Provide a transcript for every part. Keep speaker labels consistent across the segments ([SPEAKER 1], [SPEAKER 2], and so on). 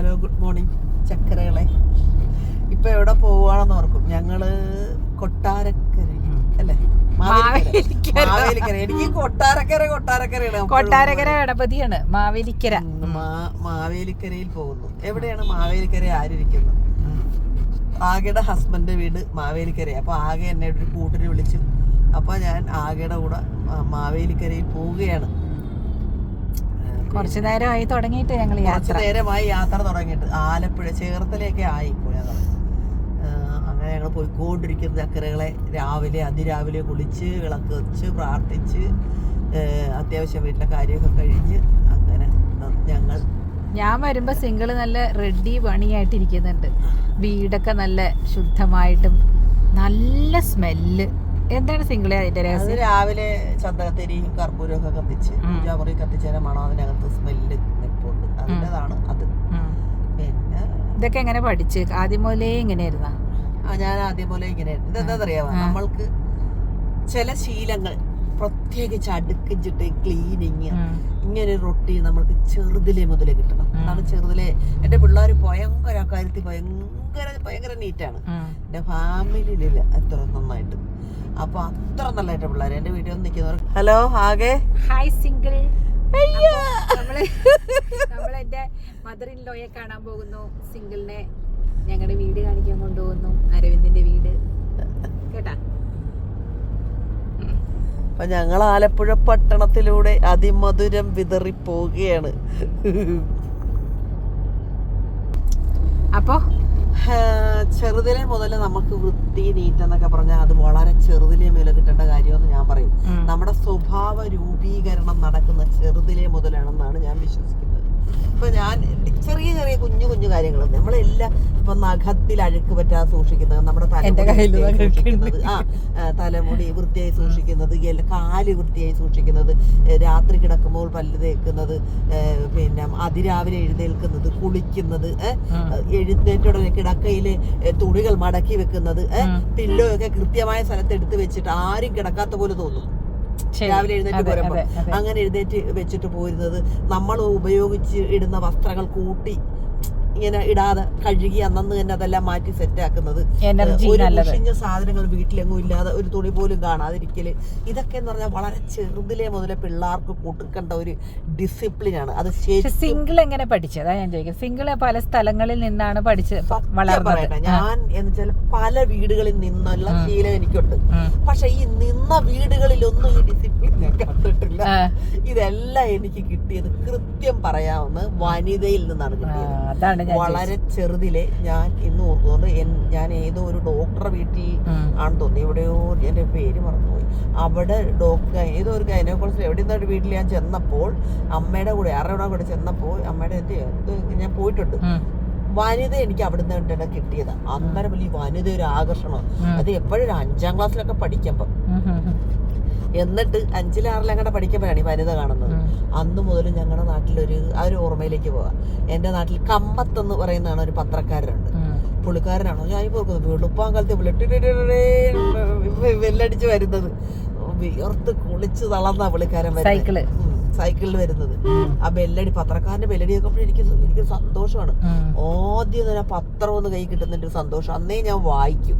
[SPEAKER 1] Hello good morning ചക്കരകളെ. ഇപ്പൊ എവിടെ പോവാണെന്ന് ഓർക്കും. ഞങ്ങൾ കൊട്ടാരക്കര അല്ലേ?
[SPEAKER 2] മാവേലിക്കര.
[SPEAKER 1] എനിക്ക് കൊട്ടാരക്കര കൊട്ടാരക്കരയാണ്
[SPEAKER 2] കൊട്ടാരക്കര ഗണപതിയാണ് മാവേലിക്കര.
[SPEAKER 1] മാവേലിക്കരയിൽ പോകുന്നു. എവിടെയാണ് മാവേലിക്കര ആരിരിക്കുന്നത് ആകെയുടെ ഹസ്ബൻഡ് വീട് മാവേലിക്കര അപ്പൊ ആകെ എന്നെ ഒരു കൂട്ടിന് വിളിച്ചു. അപ്പൊ ഞാൻ ആകെയുടെ കൂടെ മാവേലിക്കരയിൽ പോവുകയാണ്.
[SPEAKER 2] കുറച്ചു നേരമായി തുടങ്ങിയിട്ട് ഞങ്ങൾ
[SPEAKER 1] കുറച്ച് നേരമായി യാത്ര തുടങ്ങിയിട്ട്. ആലപ്പുഴ ചേർത്തലയൊക്കെ ആയി ഇപ്പോൾ അങ്ങനെ ഞങ്ങൾ പോയിക്കൊണ്ടിരിക്കുന്ന. ചക്കരകളെ രാവിലെ അതിരാവിലെ കുളിച്ച് വിളക്ക് വെച്ച് പ്രാർത്ഥിച്ച് അത്യാവശ്യം വീട്ടിലെ കാര്യമൊക്കെ കഴിഞ്ഞ് അങ്ങനെ ഞങ്ങൾ
[SPEAKER 2] ഞാൻ വരുമ്പോ സിംഗിൾ നല്ല റെഡി പണിയായിട്ടിരിക്കുന്നുണ്ട്. വീടൊക്കെ നല്ല ശുദ്ധമായിട്ടും നല്ല സ്മെല്ല്. എന്താണ് സിംഗിളെ അതിന്റെ
[SPEAKER 1] അത്
[SPEAKER 2] രഹസ്യം?
[SPEAKER 1] രാവിലെ ചന്ദനത്തിരിയും കർപ്പൂരം ഒക്കെ കത്തിച്ച്
[SPEAKER 2] ജാബറി
[SPEAKER 1] പൂജാമുറി കത്തിച്ചതിന്റെ മണം അതിനകത്ത് സ്മെല്ല് നിൽപ്പുണ്ട് അതിന്റെതാണ് അത്. പിന്നെ
[SPEAKER 2] ഇതൊക്കെ എങ്ങനെ പഠിച്ച്? ആദ്യം മുതലേ ഇങ്ങനെയായിരുന്ന?
[SPEAKER 1] ആ, ഞാൻ ആദ്യം പോലെ ഇങ്ങനെ ഇതെന്താണെന്നറിയാമോ. നമ്മൾക്ക് ചില ശീലങ്ങൾ പ്രത്യേകിച്ച് അടുക്കിച്ചിട്ട് ക്ലീനിങ് ഇങ്ങനെ റൊട്ടി നമ്മൾക്ക് ചെറുതിലെ മുതലേ കിട്ടണം. അതാണ് ചെറുതിലെ. എന്റെ പിള്ളേർ ഭയങ്കര കാര്യത്തിൽ ഭയങ്കര ഭയങ്കര നീറ്റാണ് എന്റെ ഫാമിലിയിലില്ല അത്ര നന്നായിട്ട്. അപ്പൊ അത്ര നല്ലതായിട്ട് പിള്ളേർ എന്റെ വീട്ടിൽ ഒന്ന് നിൽക്കുന്നവർ. ഹലോ ആകെ?
[SPEAKER 2] ഹായ് സിംഗിൾ നമ്മൾ നമ്മൾ എന്റെ മദർ ഇൻ ലോയെ കാണാൻ പോകുന്നു. സിംഗിളിനെ ഞങ്ങളുടെ വീട് കാണിക്കാൻ കൊണ്ടുപോകുന്നു. അരവിന്ദിന്റെ വീട്. കേട്ടാ?
[SPEAKER 1] അപ്പൊ ഞങ്ങൾ ആലപ്പുഴ പട്ടണത്തിലൂടെ അതിമധുരം വിതറി പോവുകയാണ്
[SPEAKER 2] അപ്പോ
[SPEAKER 1] ചെറുതിലെ മുതൽ നമുക്ക് വൃത്തി നീറ്റ് എന്നൊക്കെ പറഞ്ഞാൽ അത് വളരെ ചെറുതിലെ മുതൽ കിട്ടേണ്ട കാര്യമെന്ന് ഞാൻ പറയും. നമ്മുടെ സ്വഭാവ രൂപീകരണം നടക്കുന്ന ചെറുതിലെ മുതലാണെന്നാണ് ഞാൻ വിശ്വസിക്കുന്നത്. ഇപ്പൊ ഞാൻ ചെറിയ ചെറിയ കുഞ്ഞു കുഞ്ഞു കാര്യങ്ങൾ നമ്മളെല്ലാം ഇപ്പൊ നഖത്തിൽ അഴുക്ക് പറ്റാതെ സൂക്ഷിക്കുന്നത് നമ്മുടെ തലമുടി ആ തലമുടി വൃത്തിയായി സൂക്ഷിക്കുന്നത് കാൽ വൃത്തിയായി സൂക്ഷിക്കുന്നത് രാത്രി കിടക്കുമ്പോൾ പല്ല് തേക്കുന്നത് പിന്നെ അതിരാവിലെ എഴുന്നേൽക്കുന്നത് കുളിക്കുന്നത് എഴുന്നേറ്റോടെ കിടക്കയിൽ തുണികൾ മടക്കി വെക്കുന്നത്. പില്ലോ ഒക്കെ കൃത്യമായ സ്ഥലത്ത് എടുത്ത് വെച്ചിട്ട് ആരും കിടക്കാത്ത പോലെ തോന്നും. രാവിലെ എഴുന്നേറ്റ് പോരുമ്പോ. അങ്ങനെ എഴുന്നേറ്റ് വെച്ചിട്ട് പോരുന്നത് നമ്മൾ ഉപയോഗിച്ച് ഇടുന്ന വസ്ത്രങ്ങൾ കൂട്ടി. ഇങ്ങനെ ഇടാതെ കഴുകി അന്നന്ന് തന്നെ അതെല്ലാം മാറ്റി സെറ്റ് ആക്കുന്നത്.
[SPEAKER 2] എനർജി
[SPEAKER 1] ഒരു മുഷിഞ്ഞ സാധനങ്ങൾ വീട്ടിലെങ്ങും ഇല്ലാതെ ഒരു തുണി പോലും കാണാതിരിക്കൽ. ഇതൊക്കെ എന്ന് പറഞ്ഞാൽ വളരെ ചെറുതിലെ മുതലേ പിള്ളേർക്ക് കൊടുക്കേണ്ട ഒരു ഡിസിപ്ലിൻ ആണ്. അത്
[SPEAKER 2] സിംഗിൾ എങ്ങനെ പഠിച്ചത്? ഞാൻ ചോദിക്കുന്നത്. സിംഗിൾ പല സ്ഥലങ്ങളിൽ നിന്നാണ് പഠിച്ച് വളർന്നത്.
[SPEAKER 1] ഞാൻ എന്ന് വെച്ചാൽ പല വീടുകളിൽ നിന്നുള്ള. ശീലം എനിക്കുണ്ട്. പക്ഷെ ഈ നിന്ന വീടുകളിലൊന്നും ഈ ഡിസിപ്ലിൻ ഞാൻ കണ്ടിട്ടില്ല. ഇതെല്ലാം എനിക്ക് കിട്ടിയത് കൃത്യം പറയാവുന്ന വനിതയിൽ നിന്നാണ് കിട്ടിയത്. വളരെ ചെറുതിലെ ഞാൻ ഇന്ന് ഓർക്കുന്നുണ്ട് ഞാൻ ഏതോ ഒരു ഡോക്ടറെ വീട്ടിൽ
[SPEAKER 2] ആണ്
[SPEAKER 1] ആണെന്ന് തോന്നി എവിടെയോ എന്റെ പേര് മറന്നുപോയി. അവിടെ ഡോക്ടർ ഏതോ ഒരു ഗൈനോക്കോളജിസ്റ്റ് എവിടെ നിന്നൊരു വീട്ടിൽ ഞാൻ ചെന്നപ്പോൾ അമ്മയുടെ കൂടെ ആരുടെ കൂടെ ചെന്നപ്പോൾ അമ്മയുടെ ഞാൻ പോയിട്ടുണ്ട്. വനിത എനിക്ക് അവിടുന്ന് കണ്ടിട്ട് കിട്ടിയത്. അന്നേരം വലിയ വനിത ഒരു ആകർഷണം അത് എപ്പോഴും അഞ്ചാം ക്ലാസ്സിലൊക്കെ പഠിക്കുമ്പോൾ. എന്നിട്ട് അഞ്ചിലാറിലും അങ്ങടെ പഠിക്കുമ്പോഴാണ് ഈ വനിത കാണുന്നത്. അന്ന് മുതൽ ഞങ്ങളുടെ നാട്ടിലൊരു ആ ഒരു ഓർമ്മയിലേക്ക് പോവാം. എന്റെ നാട്ടിൽ കമ്മത്തെന്ന് പറയുന്നതാണ് ഒരു പത്രക്കാരനുണ്ട്. പുള്ളിക്കാരനാണോ. ഞാൻ ഇപ്പോൾ ഓർക്കുന്നത് വെളുപ്പാങ്കാലത്തെ വെല്ലടിച്ച് വരുന്നത്. വിയർത്ത് കുളിച്ച് തളർന്ന പുള്ളിക്കാരൻ വരുന്നത്. സൈക്കിൾ. സൈക്കിളിൽ വരുന്നത്. ആ ബെല്ലടി പത്രക്കാരന്റെ ബെല്ലടി കേൾക്കുമ്പോൾ എനിക്ക് എനിക്ക് സന്തോഷമാണ്. ആദ്യം തന്നെ പത്രം ഒന്ന് കൈ കിട്ടുന്നതിന്റെ സന്തോഷം. അന്നേ ഞാൻ വായിക്കും.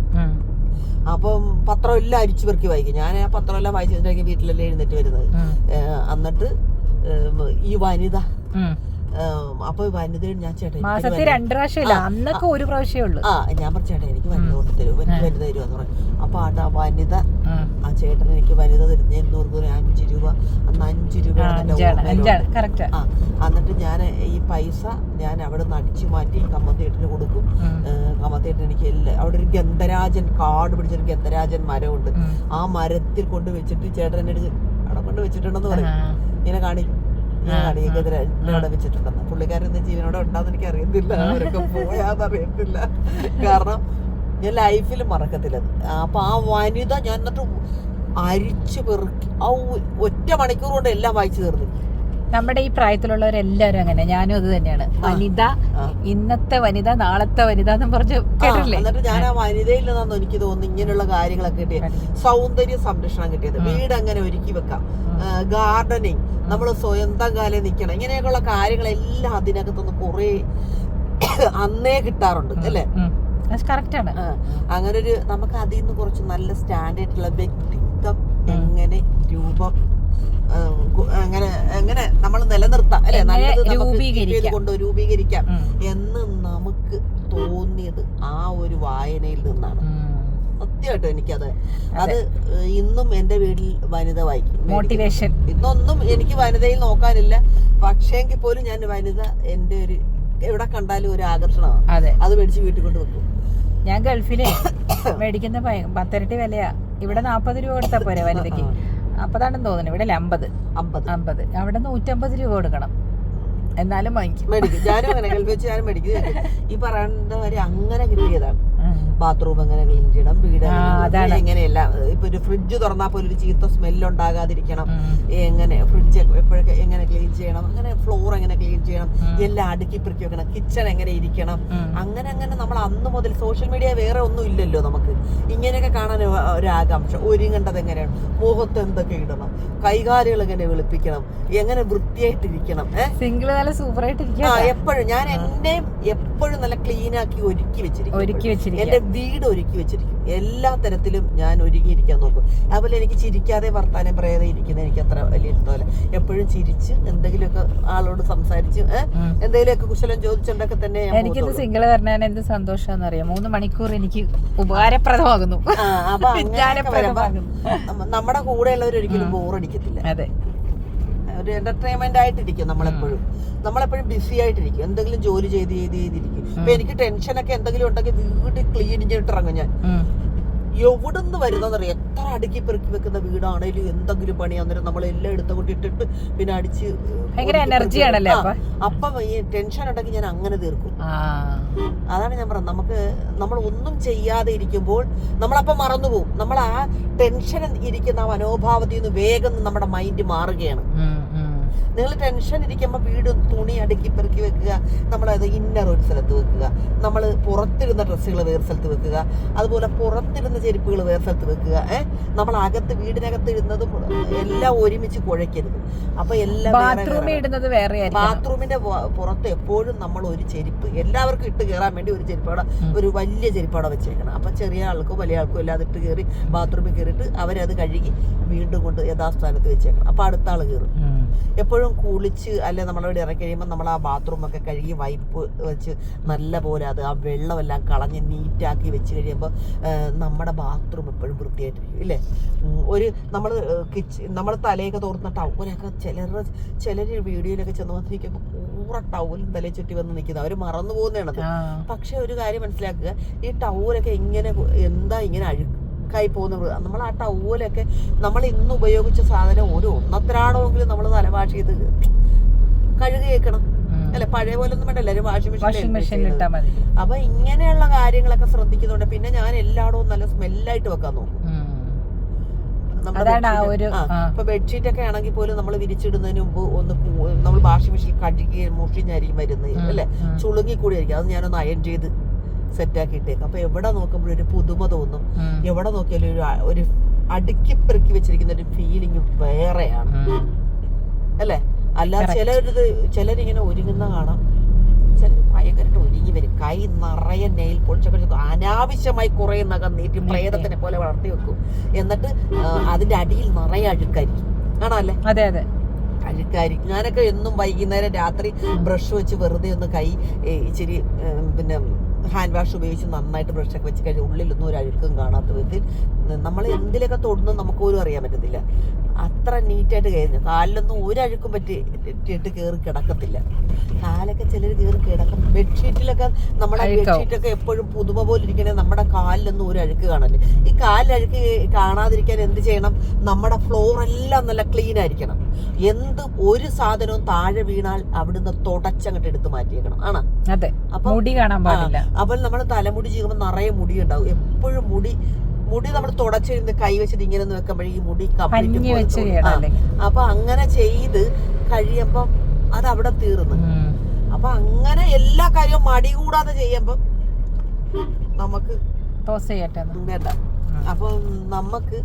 [SPEAKER 1] അപ്പം പത്രം എല്ലാം അരിച്ചു പെറുക്കി വായിക്കും. ഞാൻ ആ പത്രം എല്ലാം വായിച്ചതിന്റെ വീട്ടിലെല്ലാം എഴുന്നേറ്റ് വരുന്നത്. എന്നിട്ട് ഈ വനിത അപ്പൊ വനിതയോട് ഞാൻ ചേട്ടൻ
[SPEAKER 2] മാസത്തിൽ രണ്ട് പ്രാവശ്യമില്ല. അന്നൊക്കെ ഒരു പ്രാവശ്യമേ ഉള്ളൂ.
[SPEAKER 1] ആ ഞാൻ പറഞ്ഞു ചേട്ടാ എനിക്ക് വനിത കൊണ്ട് തരൂ എനിക്ക് വനിത തരുമെന്ന് പറഞ്ഞു അപ്പൊ ആട്ടാ വനിത. ആ ചേട്ടൻ എനിക്ക് വനിത തരുന്ന. എന്നൂർക്ക് രൂപ അഞ്ച് രൂപ അന്ന് അഞ്ച്
[SPEAKER 2] രൂപ.
[SPEAKER 1] ആ എന്നിട്ട് ഞാൻ ഈ പൈസ ഞാൻ അവിടെ നിന്ന് അടിച്ചു മാറ്റി കമ്മത്തേട്ടിന് കൊടുക്കും. കമ്മത്തേട്ടൻ കമ്മത്തേട്ടിന് എനിക്ക് എല്ലാ അവിടെ ഒരു ഗന്ധരാജൻ കാട് പിടിച്ചൊരു ഗന്ധരാജൻ മരമുണ്ട്. ആ മരത്തിൽ കൊണ്ട് വെച്ചിട്ട് ചേട്ടൻ എന്നെ അവിടെ കൊണ്ട് വെച്ചിട്ടുണ്ടെന്ന് പറയും. ഇങ്ങനെ കാണിക്കും.
[SPEAKER 2] ആ,
[SPEAKER 1] കാണിക്കും അവിടെ വെച്ചിട്ടുണ്ടെന്ന്. പുള്ളിക്കാരൻ എന്താ ജീവനോടെ ഉണ്ടാന്ന് എനിക്ക് അറിയത്തില്ല അവരൊക്കെ പോയാന്ന് അറിയത്തില്ല. കാരണം ഞാൻ ലൈഫിൽ മറക്കത്തില്ല. അപ്പൊ ആ വനിത ഞാൻ എന്നിട്ട് അരിച്ചു പെറുക്കി. ആ ഒറ്റ മണിക്കൂർ കൊണ്ട് എല്ലാം വായിച്ചു തീർന്നു.
[SPEAKER 2] നമ്മുടെ ഈ പ്രായത്തിലുള്ളവരെല്ലാരും അങ്ങനെ. ഞാനും അത് തന്നെയാണ്. വനിത ഇന്നത്തെ വനിത നാളത്തെ വനിത എന്ന് പറഞ്ഞു കേട്ടില്ലേ
[SPEAKER 1] എന്നിട്ട് ഞാൻ ആ. വനിതയിൽ നിന്നാന്ന് എനിക്ക് തോന്നുന്നു ഇങ്ങനെയുള്ള കാര്യങ്ങളൊക്കെ കിട്ടിയത് സൗന്ദര്യ സംരക്ഷണം കിട്ടിയത്. വീട് അങ്ങനെ ഒരുക്കി വെക്കാം. ഗാർഡനിങ്. നമ്മൾ സ്വന്തം കാലം നിൽക്കണം. ഇങ്ങനെയൊക്കെയുള്ള കാര്യങ്ങളെല്ലാം അതിനകത്തുനിന്ന് കുറേ അന്നേ കിട്ടാറുണ്ട് അല്ലേ? കറക്റ്റാണ് അങ്ങനെ ഒരു നമുക്ക് അതിൽ നിന്ന് കുറച്ച് നല്ല സ്റ്റാൻഡേർഡ് ഉള്ള വ്യക്തിത്വം എങ്ങനെ രൂപം അങ്ങനെ എങ്ങനെ നമ്മൾ നിലനിർത്താം. അല്ലെ? നല്ലത് നമുക്ക് കൊണ്ട് രൂപീകരിക്കാം. എന്ന് നമുക്ക് തോന്നിയത് ആ ഒരു വായനയിൽ നിന്നാണ്. സത്യമായിട്ടും എനിക്കത്. അത്. ഇന്നും എന്റെ വീട്ടിൽ വനിത വായിക്കും.
[SPEAKER 2] മോട്ടിവേഷൻ
[SPEAKER 1] ഇന്നൊന്നും എനിക്ക് വനിതയിൽ നോക്കാനില്ല. പക്ഷേങ്കിൽ പോലും ഞാൻ വനിത എന്റെ ഒരു എവിടെ കണ്ടാലും ഒരു ആകർഷണമാണ്.
[SPEAKER 2] അതെ.
[SPEAKER 1] അത് മേടിച്ച് വീട്ടിൽ കൊണ്ട് വെക്കും.
[SPEAKER 2] ഞാൻ ഗൾഫിലെ മേടിക്കുന്ന പത്തരട്ടി വിലയാ. ഇവിടെ നാപ്പത് രൂപ കൊടുത്താ പോരെ വനിതയ്ക്ക്. അപ്പതാണെന്ന് തോന്നുന്നു. ഇവിടെ അമ്പത്.
[SPEAKER 1] അമ്പത്.
[SPEAKER 2] അമ്പത്. അവിടെ നൂറ്റമ്പത് രൂപ കൊടുക്കണം. എന്നാലും വാങ്ങിക്കും.
[SPEAKER 1] മേടിക്കും. ഞാനും അങ്ങനെ. കൽപ്പിച്ച് ഞാനും മേടിക്കും. ഈ പറയുന്ന അങ്ങനെ കിട്ടിയതാണ്. ബാത്റൂം എങ്ങനെ ക്ലീൻ ചെയ്യണം വീട്
[SPEAKER 2] അതാണ്.
[SPEAKER 1] എങ്ങനെയല്ല ഇപ്പൊ ഒരു ഫ്രിഡ്ജ് തുറന്നാൽ പോലും ഒരു ചീത്ത സ്മെല്ല് ഉണ്ടാകാതിരിക്കണം. എങ്ങനെ ഫ്രിഡ്ജ് എപ്പോഴൊക്കെ എങ്ങനെ ക്ലീൻ ചെയ്യണം? അങ്ങനെ ഫ്ലോർ എങ്ങനെ ക്ലീൻ ചെയ്യണം? എല്ലാം അടുക്കി പെറുക്കി വെക്കണം. കിച്ചൺ എങ്ങനെ ഇരിക്കണം? അങ്ങനെ അങ്ങനെ നമ്മൾ അന്ന് മുതൽ സോഷ്യൽ മീഡിയ വേറെ ഒന്നും ഇല്ലല്ലോ നമുക്ക്. ഇങ്ങനെയൊക്കെ കാണാൻ ഒരാകാംക്ഷ ഒരു ആകാംക്ഷ ഒരുങ്ങേണ്ടത് എങ്ങനെയാണ്? മുഖത്ത് എന്തൊക്കെ ഇടണം? കൈകാലുകൾ എങ്ങനെ വെളുപ്പിക്കണം? എങ്ങനെ വൃത്തിയായിട്ടിരിക്കണം?
[SPEAKER 2] സിംഗിൾ നല്ല
[SPEAKER 1] ആ എപ്പോഴും. ഞാൻ എന്നെയും എപ്പോഴും നല്ല ക്ലീൻ ആക്കി ഒരുക്കി വെച്ചിരിക്കും
[SPEAKER 2] ഒരുക്കി വെച്ചിരിക്കുക.
[SPEAKER 1] എന്റെ വീട് ഒരുക്കി വെച്ചിരിക്കും. എല്ലാ തരത്തിലും ഞാൻ ഒരുങ്ങിയിരിക്കാൻ നോക്കും. അതുപോലെ എനിക്ക് ചിരിക്കാതെ വർത്താനം പറയാതെ ഇരിക്കുന്നത് എനിക്ക് അത്ര വലിയ ഇഷ്ടമല്ല. എപ്പോഴും ചിരിച്ച് എന്തെങ്കിലുമൊക്കെ ആളോട് സംസാരിച്ച്. എന്തെങ്കിലുമൊക്കെ കുശലം ചോദിച്ചുകൊണ്ടൊക്കെ തന്നെ ഞാൻ
[SPEAKER 2] സിംഗിൾ പറഞ്ഞാൽ എന്ത് സന്തോഷം അറിയാം മൂന്ന് മണിക്കൂർ എനിക്ക് ഉപകാരപ്രദമാകുന്നു.
[SPEAKER 1] നമ്മുടെ കൂടെയുള്ളവർ ഒരിക്കലും ബോറടിക്കത്തില്ല
[SPEAKER 2] അതെ.
[SPEAKER 1] ഒരു എന്റർടൈൻമെന്റ് ആയിട്ടിരിക്കും നമ്മളെപ്പോഴും. നമ്മളെപ്പോഴും ബിസി ആയിട്ടിരിക്കും. എന്തെങ്കിലും ജോലി ചെയ്ത് ചെയ്ത് ചെയ്തിരിക്കും. ഇപ്പൊ എനിക്ക് ടെൻഷനൊക്കെ എന്തെങ്കിലും ഉണ്ടെങ്കിൽ വീട് ക്ലീൻ ചെയ്തിട്ട് ഇറങ്ങും ഞാൻ. എവിടുന്ന് വരുന്നതറിയാം എത്ര അടുക്കി പെറുക്കി വെക്കുന്ന വീടാണേലും എന്തെങ്കിലും പണി അന്നേരം നമ്മൾ എല്ലാം എടുത്തുകൊണ്ട് ഇട്ടിട്ട് പിന്നെ അടിച്ച് എനർജിയാണല്ലേ
[SPEAKER 2] അപ്പൊ?
[SPEAKER 1] ഈ ടെൻഷൻ ഉണ്ടെങ്കിൽ ഞാൻ അങ്ങനെ തീർക്കും. അതാണ് ഞാൻ പറഞ്ഞത്. നമുക്ക് നമ്മൾ ഒന്നും ചെയ്യാതെ ഇരിക്കുമ്പോൾ നമ്മളപ്പം മറന്നുപോകും. നമ്മൾ ആ ടെൻഷൻ ഇരിക്കുന്ന ആ മനോഭാവത്തിൽ നിന്ന് വേഗം നമ്മുടെ മൈൻഡ് മാറുകയാണ്. നിങ്ങൾ ടെൻഷൻ ഇരിക്കുമ്പോൾ വീട് തുണി അടുക്കി പെറുക്കി വെക്കുക. നമ്മളത് ഇന്നർ ഒരു സ്ഥലത്ത് വെക്കുക. നമ്മൾ പുറത്തിരുന്ന ഡ്രസ്സുകൾ വേറെ സ്ഥലത്ത് വെക്കുക. അതുപോലെ പുറത്തിരുന്ന ചെരുപ്പുകൾ വേറെ സ്ഥലത്ത് വെക്കുക. ഏഹ് നമ്മൾ അകത്ത് വീടിനകത്ത് ഇടുന്നതും എല്ലാം ഒരുമിച്ച് കുഴയ്ക്കരുത് അപ്പൊ എല്ലാം ബാത്റൂമിന്റെ പുറത്ത് എപ്പോഴും നമ്മൾ ഒരു ചെരുപ്പ് എല്ലാവർക്കും ഇട്ട് കയറാൻ വേണ്ടി ഒരു ചെരുപ്പ് ഒരു വലിയ ചെരുപ്പ് അവിടെ വെച്ചേക്കണം. അപ്പൊ ചെറിയ ആൾക്കും വലിയ ആൾക്കും എല്ലാം ഇട്ട് കയറി ബാത്റൂമിൽ കയറിയിട്ട് അവരത് കഴുകി വീണ്ടും കൊണ്ട് യഥാസ്ഥാനത്ത് വെച്ചേക്കണം. അപ്പൊ അടുത്ത ആൾ കയറും. എപ്പോഴും കുളിച്ച് അല്ലെ നമ്മളവിടെ ഇറക്കി കഴിയുമ്പോൾ നമ്മൾ ആ ബാത്റൂം ഒക്കെ കഴുകി വൈപ്പ് വെച്ച് നല്ല പോലെ അത് ആ വെള്ളമെല്ലാം കളഞ്ഞ് നീറ്റാക്കി വെച്ച് കഴിയുമ്പോൾ നമ്മുടെ ബാത്റൂം എപ്പോഴും വൃത്തിയായിട്ടിരിക്കും ഇല്ലേ? ഒരു നമ്മൾ കിച്ചൺ നമ്മൾ തലയൊക്കെ തോർന്ന ടൗലൊക്കെ ചിലർ ചിലർ വീഡിയോയിലൊക്കെ ചെന്ന് വന്നിരിക്കുമ്പോൾ കൂറ ടൗലും തലയിൽ ചുറ്റി വന്ന് നിൽക്കുന്നത് അവർ മറന്നു പോകുന്നതാണത്. പക്ഷേ ഒരു കാര്യം മനസ്സിലാക്കുക ഈ ടൗലൊക്കെ ഇങ്ങനെ എന്താ ഇങ്ങനെ അഴുക്കായി പോകുന്നത്. നമ്മൾ ആ ടൗവലൊക്കെ നമ്മൾ ഇന്ന് ഉപയോഗിച്ച സാധനം ഒരു ഒന്നത്രാണമെങ്കിലും നമ്മൾ തലവാഷ് ചെയ്ത് കഴുകി വെക്കണം അല്ലെ? പഴയ പോലെ ഒന്നും വേണ്ടല്ലോ ഒരു വാഷിംഗ് മെഷീൻ
[SPEAKER 2] ഇട്ടാ മതി.
[SPEAKER 1] അപ്പൊ ഇങ്ങനെയുള്ള കാര്യങ്ങളൊക്കെ ശ്രദ്ധിക്കുന്നുണ്ട് പിന്നെ ഞാൻ എല്ലായിടവും നല്ല സ്മെല്ലായിട്ട് വെക്കാൻ നോക്കും. ഇപ്പൊ ബെഡ്ഷീറ്റ് ഒക്കെ ആണെങ്കിൽ പോലും നമ്മൾ വിരിച്ചിടുന്നതിന് മുമ്പ് ഒന്ന് നമ്മൾ വാഷിംഗ് മെഷീൻ കഴുകി മുഷിഞ്ഞായിരിക്കും വരുന്നത്. അല്ലെ? ചുളുങ്ങി കൂടിയായിരിക്കും അത് ഞാനൊന്ന് അയൺ ചെയ്ത് സെറ്റാക്കി ഇട്ടേക്കും അപ്പൊ എവിടെ നോക്കുമ്പോഴും ഒരു പുതുമ തോന്നും. എവിടെ നോക്കിയാലും ഒരു ഒരു അടുക്കി പെറുക്കി വെച്ചിരിക്കുന്ന ഒരു ഫീലിംഗ് വേറെയാണ്.
[SPEAKER 2] അല്ലെ
[SPEAKER 1] അല്ലേ? അല്ലാതെ. ചിലരിത് ചിലരിങ്ങനെ ഒരുങ്ങുന്ന കാണാം. ചിലർ ഭയങ്കരമായിട്ട് ഒരുങ്ങി വരും. കൈ നിറയെ നെയിൽ പൊളിച്ചൊക്കെ അനാവശ്യമായി കുറെ നഖം നീട്ടി പ്രേതത്തിനെ പോലെ വളർത്തി വെക്കും. എന്നിട്ട് അതിന്റെ അടിയിൽ നിറയെ അഴുക്കായിരിക്കും. കാണാല്ലേ
[SPEAKER 2] അതെ അതെ.
[SPEAKER 1] അഴുക്കാരി ഞാനൊക്കെ എന്നും വൈകുന്നേരം രാത്രി ബ്രഷ് വെച്ച് വെറുതെ ഒന്ന് കൈ ഇച്ചിരി പിന്നെ ഹാൻഡ് വാഷ് ഉപയോഗിച്ച് നന്നായിട്ട് ബ്രഷൊക്കെ വെച്ച് കഴിഞ്ഞാൽ ഉള്ളിലൊന്നും ഒരു അഴുക്കും കാണാത്ത വിധത്തിൽ നമ്മൾ എന്തിലൊക്കെ തൊടുന്നു നമുക്ക് പോലും അറിയാൻ പറ്റത്തില്ല. അത്ര നീറ്റായിട്ട് കഴിഞ്ഞു കാലിലൊന്നും ഒരു അഴുക്കും പറ്റി ഇട്ടിട്ട് കയറി കിടക്കത്തില്ല. കാലൊക്കെ ചിലർ കയറി കിടക്കും. ബെഡ്ഷീറ്റിലൊക്കെ നമ്മുടെ. ബെഡ്ഷീറ്റൊക്കെ എപ്പോഴും പുതുമ പോലെ ഇരിക്കണേ നമ്മുടെ കാലിലൊന്നും ഒരു അഴുക്ക് കാണല്ലേ ഈ കാലിലഴുക്ക് കാണാതിരിക്കാൻ എന്ത് ചെയ്യണം? നമ്മുടെ ഫ്ലോർ എല്ലാം നല്ല ക്ലീൻ ആയിരിക്കണം. എന്ത് ഒരു സാധനവും താഴെ വീണാൽ അവിടുന്ന് തുടച്ചങ്ങോട്ട് എടുത്ത് മാറ്റിയേക്കണം. ആണ്?
[SPEAKER 2] അതെ.
[SPEAKER 1] അപ്പൊ
[SPEAKER 2] മുടി കാണാൻ പാടില്ല.
[SPEAKER 1] അപ്പോൾ നമ്മൾ തലമുടി ചെയ്യുമ്പോൾ നിറയെ മുടി ഉണ്ടാവും എപ്പോഴും മുടി മുടി നമ്മൾ തുടച്ചിരുന്ന് കൈ വെച്ചിട്ട് ഇങ്ങനെ വെക്കുമ്പോഴേ ഈ മുടി കംപ്ലീറ്റ് അപ്പൊ അങ്ങനെ ചെയ്ത് കഴിയുമ്പം അത് അവിടെ തീർന്നു. അപ്പൊ അങ്ങനെ എല്ലാ കാര്യവും മടി കൂടാതെ ചെയ്യുമ്പം നമുക്ക്. വേണ്ട. അപ്പൊ നമുക്ക്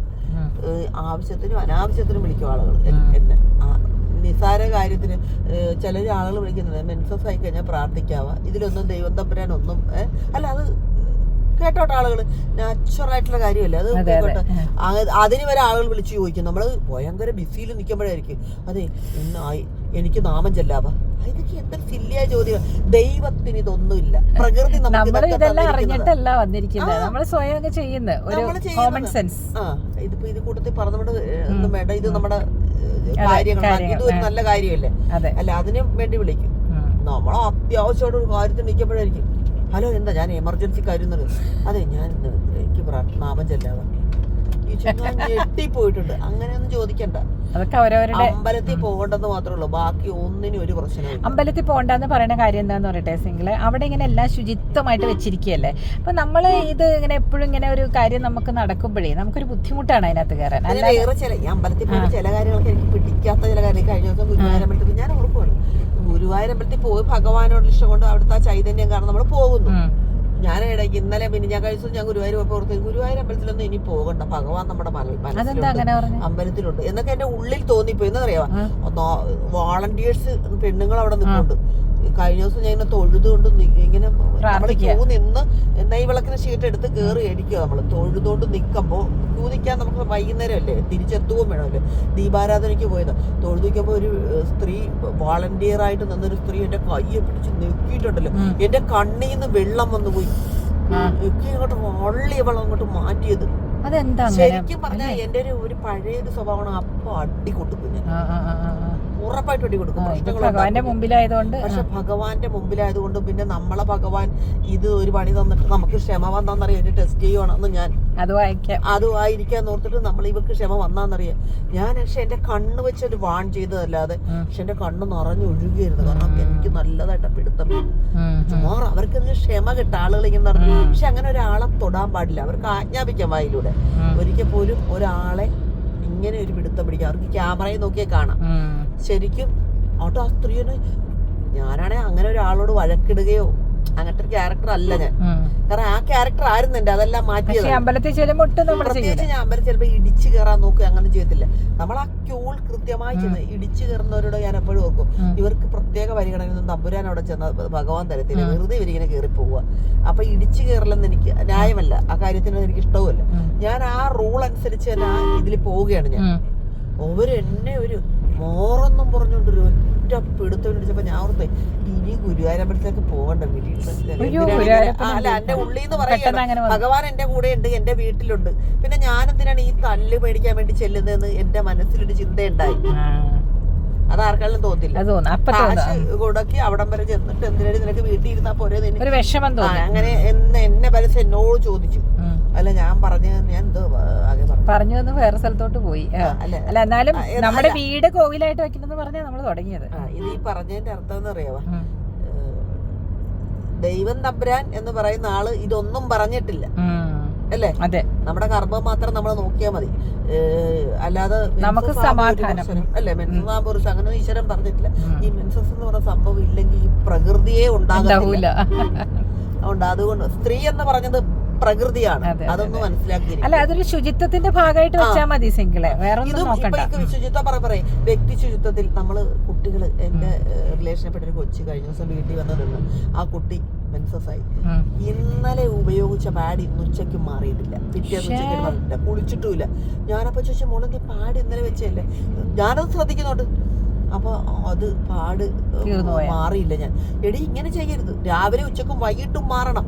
[SPEAKER 1] ആവശ്യത്തിനും അനാവശ്യത്തിനും വിളിക്കും ആളുകൾ. എന്നെ നിസാര കാര്യത്തിന് ചില ആളുകൾ വിളിക്കുന്നത് മെൻസസ് ആയി കഴിഞ്ഞാൽ പ്രാർത്ഥിക്കാവ. ഇതിലൊന്നും ദൈവം തമ്പുരാൻ ഒന്നും അല്ല അത് കേട്ടോട്ടെ ആളുകൾ നാച്ചുറായിട്ടുള്ള കാര്യമല്ലേ? അത്. കേട്ടോട്ടെ. അതിന് വരെ ആളുകൾ വിളിച്ചു ചോദിക്കും. നമ്മൾ ഭയങ്കര ബിസിയിൽ നിൽക്കുമ്പോഴായിരിക്കും. അതെ ഇന്ന് എനിക്ക് നാമം ചെല്ലാവ? ഇതൊക്കെ എന്തൊരു സില്ലിയായ ചോദ്യം ദൈവത്തിന് ഇതൊന്നുമില്ല. പ്രകൃതി
[SPEAKER 2] നമ്മൾ ഇതെല്ലാം അറിഞ്ഞിട്ടല്ല വന്നിരിക്കുന്നത് നമ്മൾ സ്വയം ഒക്കെ ചെയ്യുന്ന. ഒരു. കോമൺ സെൻസ്
[SPEAKER 1] ആ. ഇതിപ്പോ ഇത് കൂട്ടത്തിൽ പറഞ്ഞുകൊണ്ട് ഒന്നും വേണ്ട. ഇത് നമ്മുടെ കാര്യങ്ങളാണ് ഇത് ഒരു നല്ല കാര്യമല്ലേ? അല്ല അതിന് വേണ്ടി വിളിക്കും. നമ്മൾ അത്യാവശ്യമായിട്ട് ഒരു കാര്യത്തിന് നിൽക്കുമ്പോഴായിരിക്കും. ഹലോ എന്താ? ഞാൻ എമർജൻസി കാര്യം അതെ ഞാൻ എനിക്ക് നാമം ചെല്ലാവാ? ഈ ചുമ്മാ ഞെട്ടിപ്പോയിട്ടുണ്ട് അങ്ങനെയൊന്നും ചോദിക്കണ്ട.
[SPEAKER 2] അതൊക്കെ അവരവരുടെ
[SPEAKER 1] അമ്പലത്തിൽ പോകണ്ടെന്ന് മാത്രമേ ഉള്ളൂ. ബാക്കി ഒന്നിനും ഒരു പ്രശ്നമില്ല
[SPEAKER 2] അമ്പലത്തിൽ പോകണ്ടെന്ന് പറയുന്ന കാര്യം എന്താന്ന് പറയട്ടെ സിംഗിൾ? അവിടെ ഇങ്ങനെ എല്ലാം ശുചിത്വമായിട്ട് വെച്ചിരിക്കുകയല്ലേ? അപ്പൊ നമ്മൾ ഇത് ഇങ്ങനെ എപ്പോഴും ഇങ്ങനെ ഒരു കാര്യം നമുക്ക് നടക്കുമ്പോഴേ നമുക്കൊരു ബുദ്ധിമുട്ടാണ് അതിനകത്ത് കയറാൻ.
[SPEAKER 1] വേറെ ചില ഈ അമ്പലത്തിൽ പോയി ചില കാര്യങ്ങളൊക്കെ എനിക്ക് പിടിക്കാത്ത ചില കാര്യങ്ങൾ. കഴിഞ്ഞ ദിവസം ഗുരുവായൂരമ്പലത്തിൽ ഞാൻ ഉറപ്പാണ് ഗുരുവായൂരമ്പലത്തിൽ പോയി ഭഗവാനോട് ഇഷ്ടം കൊണ്ട് അവിടുത്തെ ആ ചൈതന്യം കാരണം നമ്മൾ പോകുന്നു. ഞാൻ ഇടയ്ക്ക് ഇന്നലെ പിന്നെ ഞാൻ കഴിച്ചത് ഞാൻ ഗുരുവായൂർ പോയപ്പോൾ ഓർത്ത് ഗുരുവായൂർ അമ്പലത്തിലൊന്നും ഇനി പോകണ്ട. ഭഗവാൻ നമ്മുടെ മനസ്സിലുണ്ട്. അമ്പലത്തിലുണ്ട്. എന്നൊക്കെ എന്റെ ഉള്ളിൽ തോന്നിപ്പോയി.
[SPEAKER 2] എന്നറിയാം
[SPEAKER 1] വാളണ്ടിയേഴ്സ് പെണ്ണുങ്ങൾ അവിടെ നിൽക്കുന്നുണ്ട് കഴിഞ്ഞ ദിവസം ഞാൻ ഇങ്ങനെ തൊഴുതുകൊണ്ട് ഇങ്ങനെ
[SPEAKER 2] പ്രാർത്ഥിക്കുക.
[SPEAKER 1] ക്യൂ നിന്ന് നെയ്വിളക്കിന് ഷീറ്റ് എടുത്ത് കയറി അടിക്കുക നമ്മൾ. തൊഴുതുകൊണ്ട് നിൽക്കുമ്പോൾ ക്യൂ നിൽക്കാൻ നമുക്ക് വൈകുന്നേരം അല്ലേ തിരിച്ചെത്തുകയും വേണമല്ലോ ദീപാരാധനയ്ക്ക് പോയത്. തൊഴുതു നിൽക്കുമ്പോൾ ഒരു സ്ത്രീ വോളണ്ടിയർ ആയിട്ട് നിന്നൊരു സ്ത്രീ എന്റെ കയ്യെ പിടിച്ച്
[SPEAKER 2] നിൽക്കിയിട്ടുണ്ടല്ലോ.
[SPEAKER 1] എന്റെ കണ്ണിൽ നിന്ന് വെള്ളം വന്നു പോയി.
[SPEAKER 2] ആ.
[SPEAKER 1] അങ്ങോട്ട് വള്ളി അവൾ അങ്ങോട്ട് മാറ്റിയത്. ശരിക്കും പറഞ്ഞാൽ എന്റെ ഒരു ഒരു പഴയ ഒരു സ്വഭാവമാണ് അപ്പൊ അടി കൊടുക്കും ഞാൻ. ഉറപ്പായിട്ട് വെടി കൊടുക്കും.
[SPEAKER 2] ഭഗവാന്റെ. മുമ്പിലായതുകൊണ്ട്
[SPEAKER 1] പക്ഷെ ഭഗവാന്റെ മുമ്പിലായതുകൊണ്ട് പിന്നെ നമ്മളെ ഭഗവാൻ ഇത് ഒരു പണി തന്നിട്ട് നമുക്ക് ക്ഷമ വന്നാന്നറിയാം. ടെസ്റ്റ് ചെയ്യുവാണെന്ന് ഞാൻ. അതുമായിരിക്കാൻ ഓർത്തിട്ട് നമ്മൾ ഇവർക്ക് ക്ഷമ വന്നാന്നറിയാം. ഞാൻ പക്ഷെ എന്റെ കണ്ണ് വെച്ച് ഒരു വാൺ ചെയ്തതല്ലാതെ. പക്ഷെ എന്റെ കണ്ണ് നിറഞ്ഞു ഒഴുകിയായിരുന്നു കാരണം എനിക്ക് നല്ലതായിട്ട് പിടുത്തം. ചുമാർ അവർക്ക് ക്ഷമ കിട്ട ആളുകൾ ഇങ്ങനെ നടന്നു പക്ഷെ അങ്ങനെ ഒരാളെ തൊടാൻ പാടില്ല. അവർക്ക് ആജ്ഞാപിക്കാം വായിലൂടെ. ഒരിക്കൽ പോലും ഒരാളെ ഇങ്ങനെ ഒരു പിടുത്തം പിടിക്കാം. അവർക്ക് ക്യാമറയിൽ നോക്കിയാൽ കാണാം. ശരിക്കും അവിടെ ആ സ്ത്രീനെ ഞാനാണെ അങ്ങനെ ഒരാളോട് വഴക്കിടുകയോ അങ്ങനത്തെ ഒരു ക്യാരക്ടർ അല്ല ഞാൻ. കാരണം ആ ക്യാരക്ടർ ആയിരുന്നു എന്റെ അതെല്ലാം മാറ്റിയത്
[SPEAKER 2] അമ്പലത്തിൽ ചെല്ലുമ്പോൾ
[SPEAKER 1] പ്രത്യേകിച്ച് ഞാൻ അമ്പലം ചിലപ്പോ ഇടിച്ചു കയറാൻ നോക്കുക അങ്ങനെ ചെയ്യത്തില്ല. നമ്മൾ ആ ക്യൂൾ കൃത്യമായി ചെന്ന് ഇടിച്ചു കയറുന്നവരോട് ഞാൻ എപ്പോഴും ഓർക്കും ഇവർക്ക് പ്രത്യേക പരിഗണന തമ്പുരാൻ അവിടെ ചെന്ന ഭഗവാൻ തരത്തില്ല. വെറുതെ ഇവരിങ്ങനെ കയറി പോവുക അപ്പൊ ഇടിച്ചു കയറില്ലെന്ന് എനിക്ക് ന്യായമല്ല. ആ കാര്യത്തിനൊന്നും എനിക്ക് ഇഷ്ടവുമല്ല. ഞാൻ ആ റൂൾ അനുസരിച്ച് തന്നെ ആ ഇതിൽ പോവുകയാണ് ഞാൻ.
[SPEAKER 2] ഉം.
[SPEAKER 1] അവർ എന്നെ ഒരു മോറെന്നും പറഞ്ഞോണ്ടൊരു ഒറ്റ പിടുത്തം ഞാൻ ഓർത്തേ ഇനി ഗുരുവായൂരമ്പലത്തിലേക്ക് പോകണ്ട അല്ല എന്റെ ഉള്ളിൽ നിന്ന്
[SPEAKER 2] പറയുന്നത്.
[SPEAKER 1] ഭഗവാൻ എന്റെ കൂടെ ഉണ്ട് എന്റെ വീട്ടിലുണ്ട്. പിന്നെ ഞാൻ എന്തിനാണ് ഈ തല്ല് മേടിക്കാൻ വേണ്ടി ചെല്ലുന്നതെന്ന് എന്റെ മനസ്സിലൊരു ചിന്തയുണ്ടായി. അത് ആർക്കാളും തോന്നില്ല കാശ് കൊടുക്കി അവിടം വരെ ചെന്നിട്ട് എന്തിനാണ് നിനക്ക് വീട്ടിൽ ഇരുന്നാ പോരെ
[SPEAKER 2] ഒരു വിഷമം തോന്നി.
[SPEAKER 1] അങ്ങനെ എന്നെ എന്നെ പരസ്യം എന്നോട് ചോദിച്ചു. അല്ല ഞാൻ പറഞ്ഞു ഞാൻ എന്തോ പറഞ്ഞു.
[SPEAKER 2] വന്ന് വേറെ സ്ഥലത്തോട്ട് പോയി.
[SPEAKER 1] അല്ല?
[SPEAKER 2] എന്നാലും നമ്മുടെ വീട് കോവിലായിട്ട് വെക്കണമെന്ന് പറഞ്ഞാ നമ്മൾ തുടങ്ങിയത്.
[SPEAKER 1] ഇത് ഈ പറഞ്ഞതിന്റെ അർത്ഥം എന്ന് അറിയാവാ. ദൈവം തമ്പുരാൻ എന്ന് പറയുന്ന ആൾ ഇതൊന്നും പറഞ്ഞിട്ടില്ല. അല്ലേ?
[SPEAKER 2] അതെ.
[SPEAKER 1] നമ്മുടെ കർമ്മം മാത്രം നമ്മൾ നോക്കിയാൽ മതി. അല്ലാതെ
[SPEAKER 2] നമുക്ക് സമാധാനം.
[SPEAKER 1] അല്ലെ? മെൻസസ് അങ്ങനെ ഈശ്വരൻ പറഞ്ഞിട്ടില്ല. ഈ മെൻസസ് എന്ന് പറഞ്ഞ സംഭവം ഇല്ലെങ്കിൽ ഈ പ്രകൃതിയെ
[SPEAKER 2] ഉണ്ടാകില്ല
[SPEAKER 1] അതുകൊണ്ട് അതുകൊണ്ട് സ്ത്രീ എന്ന് പറഞ്ഞത് പ്രകൃതിയാണ്.
[SPEAKER 2] അതെ, അതെ,
[SPEAKER 1] അതൊന്നും
[SPEAKER 2] അതെ.
[SPEAKER 1] മനസ്സിലാക്കി
[SPEAKER 2] അല്ല അതൊരു ശുചിത്വത്തിന്റെ ഭാഗമായിട്ട് വെച്ചാൽ മതി സിംഗിളെ. വേറെ ഒന്നും നോക്കണ്ട.
[SPEAKER 1] ശുചിത്വം പറ പറയും. വ്യക്തി ശുചിത്വത്തിൽ നമ്മൾ കുട്ടികൾ എന്റെ റിലേഷൻപ്പെട്ട ഒരു കൊച്ചു കഴിഞ്ഞ ദിവസം വീട്ടിൽ വന്ന് ആ കുട്ടി മെൻസസ് ആയി. ഇന്നലെ ഉപയോഗിച്ച പാഡ് ഇന്ന് ഉച്ചയ്ക്ക് മാറിയിട്ടില്ല. പിറ്റേന്ന്. ഉച്ചയ്ക്ക് മാറിയിട്ടില്ല കുളിച്ചിട്ടുമില്ല. ഞാനപ്പോ ചോദിച്ചാൽ മോളെ നീ പാഡ് ഇന്നലെ വെച്ചല്ലേ ഞാനത് ശ്രദ്ധിക്കുന്നുണ്ട്. അപ്പൊ അത് പാട് മാറിയില്ല ഞാൻ. എടി ഇങ്ങനെ ചെയ്യരുത്. രാവിലെ ഉച്ചക്കും വൈകിട്ടും മാറണം.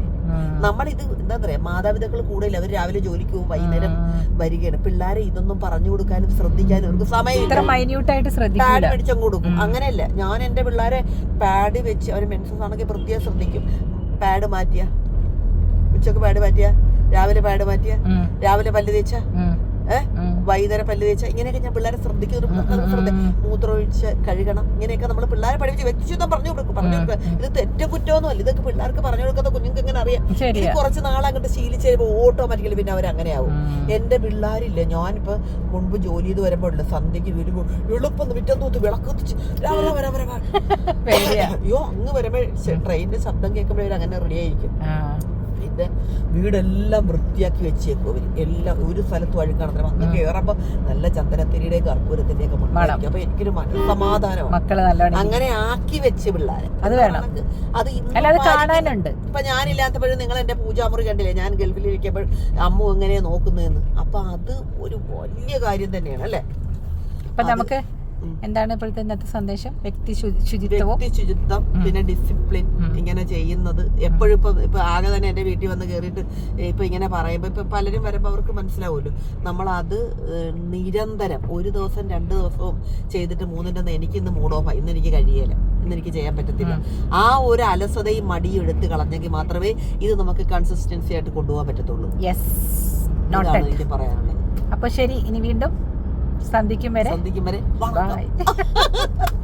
[SPEAKER 1] നമ്മളിത് എന്താ പറയാ മാതാപിതാക്കൾ കൂടുതൽ അവർ രാവിലെ ജോലിക്ക് പോകും വൈകുന്നേരം വരികയാണ്. പിള്ളേരെ ഇതൊന്നും പറഞ്ഞു കൊടുക്കാനും ശ്രദ്ധിക്കാനും അവർക്ക്
[SPEAKER 2] സമയം
[SPEAKER 1] പാഡ് പഠിച്ചും കൊടുക്കും. അങ്ങനെയല്ല. ഞാൻ എന്റെ പിള്ളേരെ പാഡ് വെച്ച് അവർ മെൻസസ് ആണെങ്കിൽ പ്രത്യേകം ശ്രദ്ധിക്കും. പാഡ് മാറ്റിയ. ഉച്ചയ്ക്ക് പാഡ് മാറ്റിയ. രാവിലെ പാഡ് മാറ്റിയ. രാവിലെ പല്ല് തേച്ച. വൈകുന്നേരം പല്ല് തേച്ച ഇങ്ങനെയൊക്കെ ഞാൻ പിള്ളേരെ ശ്രദ്ധിക്കും ഒരു
[SPEAKER 2] ഉം,
[SPEAKER 1] പ്രത്യേക
[SPEAKER 2] ഉം,
[SPEAKER 1] ശ്രദ്ധ.
[SPEAKER 2] ഉം.
[SPEAKER 1] മൂത്രമൊഴിച്ച് കഴുകണം. ഇങ്ങനെയൊക്കെ നമ്മൾ പിള്ളേരെ പഠിപ്പിച്ച് വ്യക്തിശുദ്ധം പറഞ്ഞു കൊടുക്കും പറഞ്ഞു കൊടുക്കുക ഇത് തെറ്റ കുറ്റമൊന്നുമല്ല. ഇതൊക്കെ പിള്ളേർക്ക് പറഞ്ഞു കൊടുക്കുന്ന കുഞ്ഞുങ്ങൾക്ക് എങ്ങനെ അറിയാം. ഇത് കുറച്ച് നാളങ്ങോട്ട് ശീലിച്ച് കഴിയുമ്പോൾ ഓട്ടോമാറ്റിക്കലി പിന്നെ
[SPEAKER 2] ഉം.
[SPEAKER 1] എന്റെ പിള്ളേരില്ല ഞാനിപ്പോ മുൻപ് ജോലി ചെയ്ത് വരുമ്പോഴില്ല സന്ധ്യക്ക് വരുമ്പോൾ എളുപ്പം വിറ്റം തൂത്ത് വിളക്ക് കത്തിച്ച് രാവിലെ വരാ വരാ. അയ്യോ അങ്ങ് വരുമ്പോൾ ട്രെയിനിന്റെ ശബ്ദം കേൾക്കുമ്പോഴേ അങ്ങനെ റെഡി ആയിരിക്കും. പിന്നെ വീടെല്ലാം വൃത്തിയാക്കി വെച്ചേക്കും അവർ എല്ലാം ഒരു സ്ഥലത്തും അഴുക്കാണ് വന്ന്
[SPEAKER 2] കയറുമ്പോൾ
[SPEAKER 1] കയറുമ്പോ നല്ല ചന്ദനത്തിരിയുടെ കർപ്പൂരത്തിന്റെ ഒക്കെ മണമായിരിക്കും അപ്പൊ എനിക്കൊരു
[SPEAKER 2] നല്ലോണം
[SPEAKER 1] അങ്ങനെ ആക്കി വെച്ച് പിള്ളേരെ.
[SPEAKER 2] അത് വേണം.
[SPEAKER 1] അത്.
[SPEAKER 2] കാണാനുണ്ട്.
[SPEAKER 1] ഇപ്പൊ ഞാനില്ലാത്തപ്പോഴും നിങ്ങൾ എന്റെ പൂജാമുറി കണ്ടില്ലേ? ഞാൻ ഗൾഫിലിരിക്കുമ്പോൾ അമ്മ എങ്ങനെയാ നോക്കുന്നതെന്ന്. അപ്പൊ അത് ഒരു വലിയ കാര്യം തന്നെയാണ് അല്ലേ?
[SPEAKER 2] അപ്പൊ നമുക്ക്. എന്താണ് ഇപ്പോഴത്തെ ഇന്നത്തെ സന്ദേശം? വ്യക്തി
[SPEAKER 1] ശുചിത്വം
[SPEAKER 2] ശുചിത്വം
[SPEAKER 1] പിന്നെ ഡിസിപ്ലിൻ. ഇങ്ങനെ ചെയ്യുന്നത്. എപ്പോഴും ഇപ്പൊ ഇപ്പൊ ആകെ തന്നെ എന്റെ വീട്ടിൽ വന്ന് കയറിയിട്ട് ഇപ്പൊ ഇങ്ങനെ പറയുമ്പോ ഇപ്പൊ പലരും വരുമ്പോ അവർക്ക് മനസ്സിലാവുമല്ലോ. നമ്മൾ അത് നിരന്തരം ഒരു ദിവസം രണ്ട് ദിവസവും ചെയ്തിട്ട് മൂന്നിന്റെ അന്ന് എനിക്ക് ഇന്ന് മൂഡ് ഓഫ് ഇന്ന് എനിക്ക് കഴിയല. ഇന്ന് എനിക്ക് ചെയ്യാൻ പറ്റത്തില്ല. ആ ഒരു അലസതയും മടിയും എടുത്ത് കളഞ്ഞെങ്കിൽ മാത്രമേ ഇത് നമുക്ക് കൺസിസ്റ്റൻസി ആയിട്ട് കൊണ്ടുപോകാൻ പറ്റത്തുള്ളൂ.
[SPEAKER 2] യെസ്
[SPEAKER 1] എനിക്ക് പറയാനുള്ളത്.
[SPEAKER 2] അപ്പൊ ശരി ഇനി വീണ്ടും സന്ധിക്കും വരെ.
[SPEAKER 1] സന്ധിക്കും വരെ.
[SPEAKER 2] ബൈ